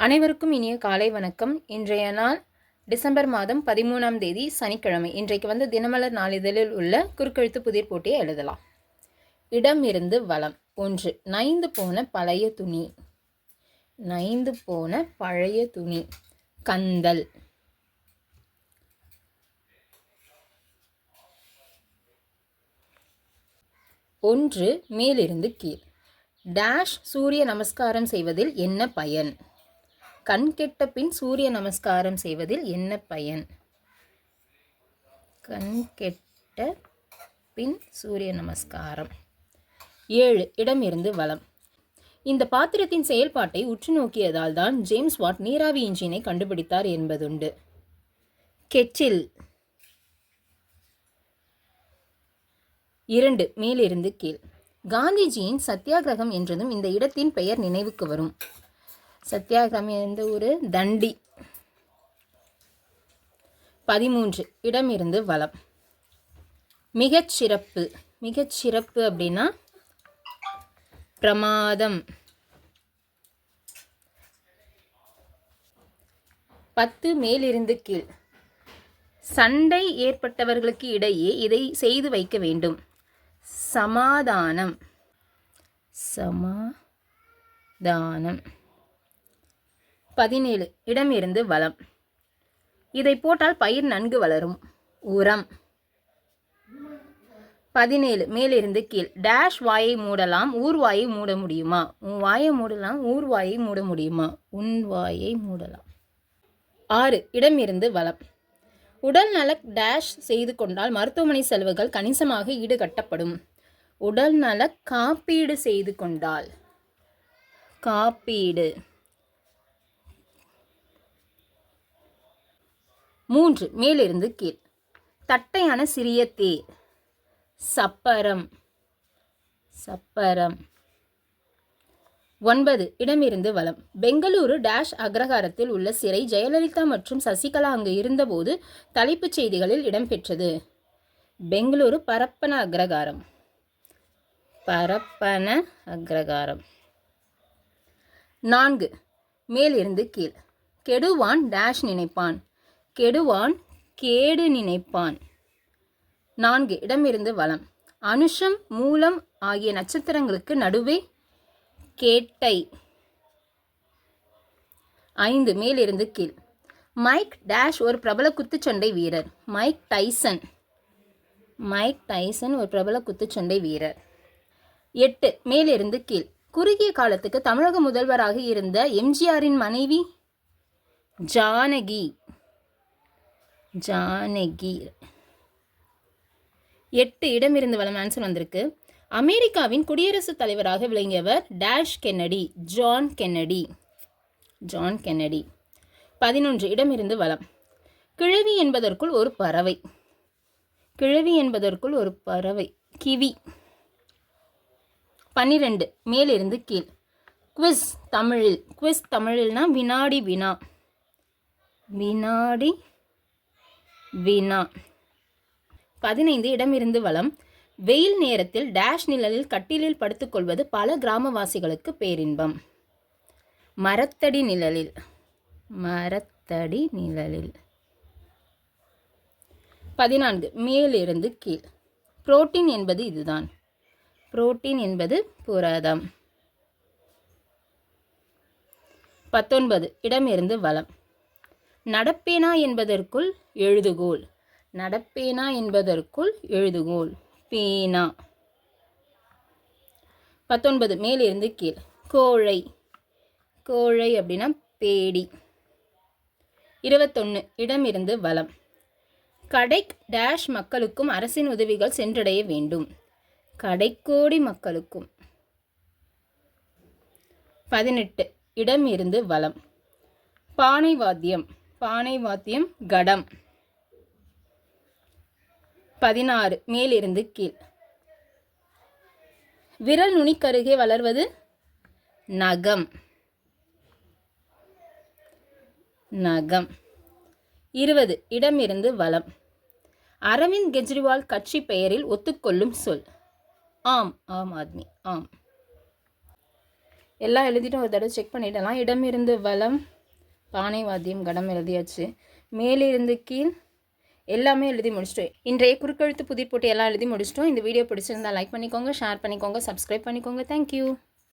அனைவருக்கும் இனிய காலை வணக்கம். இன்றைய நாள் டிசம்பர் மாதம் பதிமூணாம் தேதி சனிக்கிழமை. இன்றைக்கு வந்து தினமலர் நாளிதழில் உள்ள குறுக்கெழுத்து புதிர் போட்டியை எழுதலாம். இடம் இருந்து வளம் ஒன்று நைந்து போன பழைய துணி. நைந்து போன பழைய துணி. கந்தல். ஒன்று மேலிருந்து கீழ். டேஷ் சூரிய நமஸ்காரம் செய்வதில் என்ன பயன்? கண் கெட்ட பின் சூரிய நமஸ்காரம் செய்வதில் என்ன பயன்? கண் கெட்ட பின் சூரிய நமஸ்காரம். ஏழு இடமிருந்து வளம். இந்த பாத்திரத்தின் செயல்பாட்டை உற்று நோக்கியதால் தான் ஜேம்ஸ் வாட் நீராவி இன்ஜினை கண்டுபிடித்தார் என்பதுண்டு. கெச்சில். இரண்டு மேலிருந்து கீழ். காந்திஜியின் சத்தியாகிரகம் என்றதும் இந்த இடத்தின் பெயர் நினைவுக்கு வரும். சத்தியாகிரகம் எந்த ஊர்? தண்டி. பதிமூன்று. இடமிருந்து வளம் மிகச்சிறப்பு மிகச்சிறப்பு மிகச் சிறப்பு அப்படின்னா பிரமாதம். பத்து மேலிருந்து கீழ். சண்டை ஏற்பட்டவர்களுக்கு இடையே இதை செய்து வைக்க வேண்டும். சமாதானம். சமாதானம். பதினேழு. இடமிருந்து வளம். இதை போட்டால் பயிர் நன்கு வளரும். உரம். பதினேழு. மேலிருந்து கீழ். டேஷ் வாயை மூடலாம். ஊர் வாயை மூட முடியுமா? உன் வாயை மூடலாம். ஊர் வாயை மூட முடியுமா? உன் வாயை மூடலாம். ஆறு. இடமிருந்து வளம். உடல் நல டேஷ் செய்து கொண்டால் மருத்துவமனை செலவுகள் கணிசமாக ஈடுகட்டப்படும். உடல் நல காப்பீடு செய்து கொண்டால். காப்பீடு. மூன்று மேலிருந்து கீழ். தட்டையான சிறிய தேர். சப்பரம். சப்பரம். ஒன்பது இடமிருந்து வளம் பெங்களூரு டேஷ் அக்ரஹாரத்தில் உள்ள சிறை ஜெயலலிதா மற்றும் சசிகலா அங்கு இருந்தபோது தலைப்புச் செய்திகளில் இடம்பெற்றது. பெங்களூரு பரப்பன அக்ரகாரம் பரப்பன அக்ரகாரம் நான்கு மேலிருந்து கீழ். கெடுவான் டேஷ் நினைப்பான். கெடுவான் கேடு நினைப்பான். நான்கு இடமிருந்து வளம். அனுஷம் மூலம் ஆகிய நட்சத்திரங்களுக்கு நடுவே கேட்டை. ஐந்து மேலிருந்து கீழ். மைக் டேஷ் ஒரு பிரபல குத்துச்சண்டை வீரர். Mike Tyson. மைக் டைசன் ஒரு பிரபல குத்துச்சண்டை வீரர். எட்டு மேலிருந்து கீழ். குறுகிய காலத்துக்கு தமிழக முதல்வராக இருந்த எம்ஜிஆரின் மனைவி ஜானகி. ஜானகி. எட்டு இடமிருந்து வளம் ஆன்சர் வந்திருக்கு. அமெரிக்காவின் குடியரசுத் தலைவராக விளங்கியவர் dash Kennedy John Kennedy. John Kennedy. பதினொன்று இடமிருந்து வளம். கிழவி என்பதற்குள் ஒரு பறவை. கிழவி என்பதற்குள் ஒரு பறவை. கிவி. பன்னிரெண்டு மேலிருந்து கீழ். குவிஸ் தமிழில். குவிஸ் தமிழில்னா வினாடி வினா. வினாடி வினா பதினைந்து இடமிருந்து வளம். வெயில் நேரத்தில் டேஷ் நிழலில் கட்டிலில் படுத்துக்கொள்வது பல கிராமவாசிகளுக்கு பேரின்பம். மரத்தடி நிழலில். மரத்தடி நிழலில். பதினான்கு மேலிருந்து கீழ். புரோட்டீன் என்பது இதுதான். புரோட்டீன் என்பது புரதம். பத்தொன்பது இடமிருந்து வளம். நடப்பேனா என்பதற்குள் எழுதுகோள். நடப்பேனா என்பதற்குள் எழுதுகோள். பேனா. பத்தொன்பது மேலிருந்து கீழ். கோழை. கோழை அப்படின்னா பேடி. இருபத்தொன்று இடமிருந்து வளம் கடை டேஷ் மக்களுக்கும் அரசின் உதவிகள் சென்றடைய வேண்டும். கடைக்கோடி மக்களுக்கும். பதினெட்டு இடம் இருந்து வளம் பானை வாத்தியம். பானை வாத்தியம் கடம். பதினாறு மேலிருந்து கீழ். விரல் நுனிக்கருகே வளர்வது நகம். நகம். இருபது இடமிருந்து வளம். அரவிந்த் கெஜ்ரிவால் கட்சி பெயரில் ஒத்துக்கொள்ளும் சொல். ஆம் ஆம் ஆத்மி ஆம். எல்லாம் எழுதிட்டு ஒரு தடவை செக் பண்ணிடலாம். இடமிருந்து வளம். பானை வாத்தியம் கடம் எழுதியாச்சு. மேலிருந்து கீழ் எல்லாமே எழுதி முடிச்சிட்டோம். இன்றைய குறுக்கெழுத்து புதிர் போட்டு எல்லாம் எழுதி முடிச்சிட்டோம். இந்த வீடியோ பிடிச்சிருந்தா லைக் பண்ணிக்கோங்க ஷேர் பண்ணிக்கோங்க சப்ஸ்கிரைப் பண்ணிக்கோங்க. தேங்க்யூ